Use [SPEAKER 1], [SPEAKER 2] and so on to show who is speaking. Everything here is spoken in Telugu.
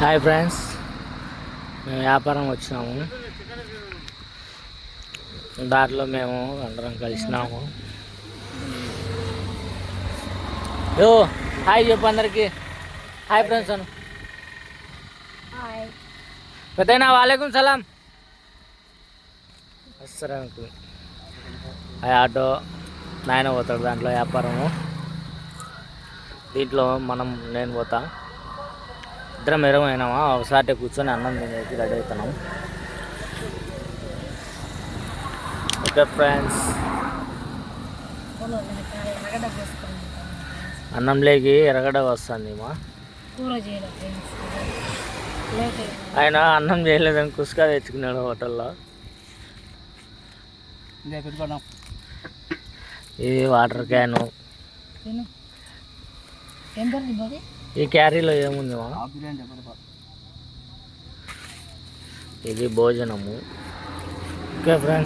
[SPEAKER 1] హాయ్ ఫ్రెండ్స్ మేము వ్యాపారం వచ్చినాము. దారిలో మేము అందరం కలిసినాము. యో హాయ్ చెప్పు అందరికి. హాయ్ ఫ్రెండ్స్ అను పెద్దయినా వాలేకుం సలాం. Hi auto. నాయన పోతాడు దాంట్లో వ్యాపారము. దీంట్లో మనం నేను పోతా. ఇద్దరం ఎరమైనామా ఒకసారి కూర్చొని అన్నం తినేసి రెడీ అవుతున్నాం. Okay friends. అన్నంలోకి ఎరగడ వస్తుంది మా. ఆయన అన్నం చేయలేదని కుసుకా తెచ్చుకున్నాడు హోటల్లో. ఇది వాటర్ క్యాను. ఈ క్యారీలో ఏముంది ఇది భోజనము. Okay friends